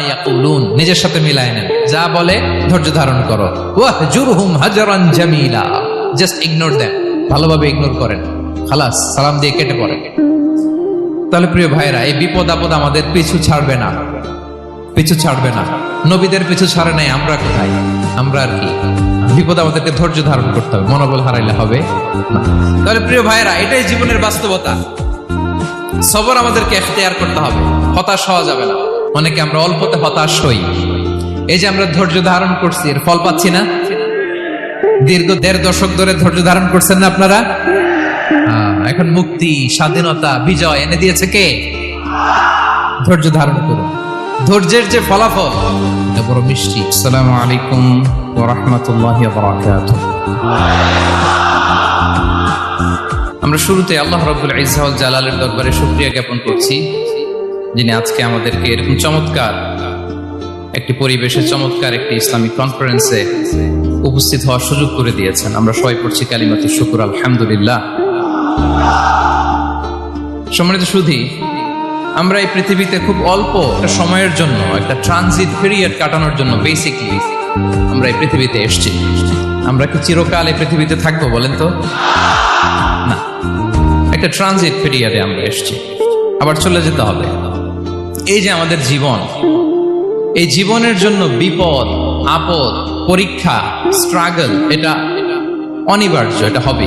ইয়াকুলুন। নিজের সাথে মিলায় নেন। যা বলে ধৈর্য ধারণ করো। ওয়াহজুরহুম হাজারান ইগনোর দেন ভালোভাবে ইগনোর করেন। খালাস, সালাম দিয়ে কেটে পড়েন তাহলে প্রিয় ভাইরা এই বিপদ আপদ আমাদের পিছু ছাড়বে না। পিছু ছাড়বে না। নবীদের পিছু ছাড়ে নাই। আমরা কোথায়? আমরা আর কি? বিপদ আমাদেরকে ধৈর্য ধারণ করতে হবে। মনোবল হারাইলে হবে তাহলে প্রিয় ভাইরা এটাই জীবনের বাস্তবতা। সবর আমাদেরকে এখতিয়ার করতে হবে। হতাশ হওয়া যাবে না। অনেকে আমরা অল্পতে হতাশ হই। এই যে আমরা ধৈর্য ধারণ করছি এর ফল পাচ্ছি না? দীর্ঘ দেড় দশক ধরে ধৈর্য ধারণ করছেন না আপনারা? হ্যাঁ, এখন মুক্তি স্বাধীনতা বিজয় এনে দিয়েছে কে? ধৈর্য ধারণ করুন। ধৈর্যের যে ফলাফল বড় মিষ্টি। আসসালামু আলাইকুম ওয়া বারাকাতুহু। আমরা শুরুতে আল্লাহ রব্বুল ইজাউল জালালের দরবারে শুকরিয়া জ্ঞাপন করছি, যিনি আজকে আমাদেরকে এরকম চমৎকার একটি পরিবেশে, চমৎকার একটি ইসলামিক কনফারেন্সে উপস্থিত হওয়ার সুযোগ করে দিয়েছেন। আমরা সবাই পড়ছি কালিমাতে শুকুর, আলহামদুলিল্লাহ। সম্মানিত সুধি, আমরা এই পৃথিবীতে খুব অল্প একটা সময়ের জন্য, একটা ট্রানজিট পিরিয়ড কাটানোর জন্য বেসিকলি আমরা এই পৃথিবীতে এসেছি। আমরা কি চিরকাল এই পৃথিবীতে থাকব বলেন তো? একটা ট্রানজিট পিরিয়ডে আমরা এসেছি। আবার চলে যেতে হবে। এই যে আমাদের জীবন, এই জীবনের জন্য বিপদ, আপদ, পরীক্ষা স্ট্রাগল এটা অনিবার্য, এটা হবে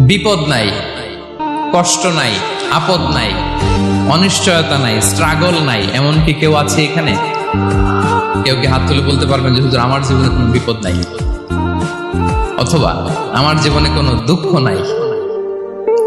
বিপদ নাই, কষ্ট নাই, আপদ নাই, অনিশ্চয়তা নাই স্ট্রাগল নাই এমন কি কেউ আছে এখানে? কেউ কি হাত তুলে বলতে পারবেন যে আমার জীবনে কোনো বিপদ নাই? অথবা, আমার জীবনে কোনো দুঃখ নাই?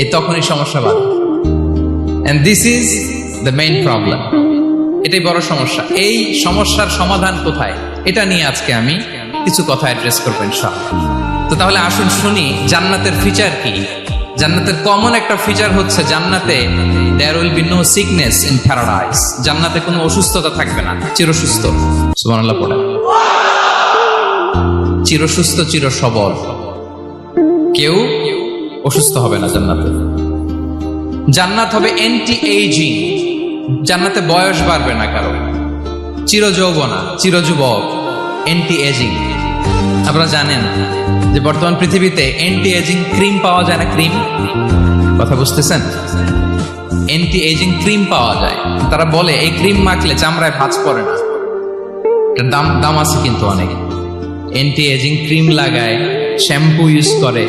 এই তখনই সমস্যা সমস্যাবাদ and this is the main problem এটাই বড় সমস্যা। এই সমস্যার সমাধান কোথায়? এটা নিয়ে আজকে আমি কিছু কথা অ্যাড্রেস করব ইনশাআল্লাহ। তো তাহলে আসুন শুনি, জান্নাতের ফিচার কি? জান্নাতের কমন একটা ফিচার হচ্ছে জান্নাতে there will be no sickness in paradise জান্নাতে কোনো অসুস্থতা থাকবে না, চিরসুস্থ। সুবহানাল্লাহ পড়ে। চিরসুস্থ চির সবল কেউ অসুস্থ হবে না জান্নাতে। জান্নাত হবে এন্টি এইজিং জান্নাতে বয়স বাড়বে না কারও। চির যৌবনা চির যুবক এন্টি এজিং আপনারা জানেন যে বর্তমান পৃথিবীতে এন্টি এজিং ক্রিম পাওয়া যায় না ক্রিম কথা বুঝতেছেন? এন্টি এজিং ক্রিম পাওয়া যায়। তারা বলে, এই ক্রিম মাখলে চামড়ায় ভাঁজ পড়ে না। এটার দাম দাম আছে কিন্তু অনেক। এন্টি এজিং ক্রিম লাগায় শ্যাম্পু ইউজ করে।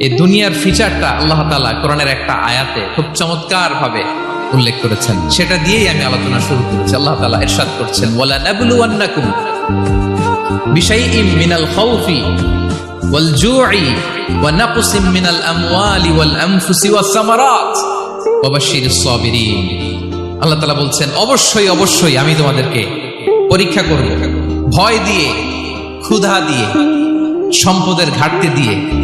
এই দুনিয়ার ফিচারটা আল্লাহ তাআলা কোরআনের একটা আয়াতে খুব চমৎকার ভাবে উল্লেখ করেছেন। সেটা দিয়েই আমি আলোচনা শুরু করেছি। আল্লাহ তাআলা ইরশাদ করছেন আল্লাহ বলছেন, অবশ্যই অবশ্যই আমি তোমাদেরকে পরীক্ষা করব। ভয় দিয়ে, ক্ষুধা দিয়ে, সম্পদের ঘাটতি দিয়ে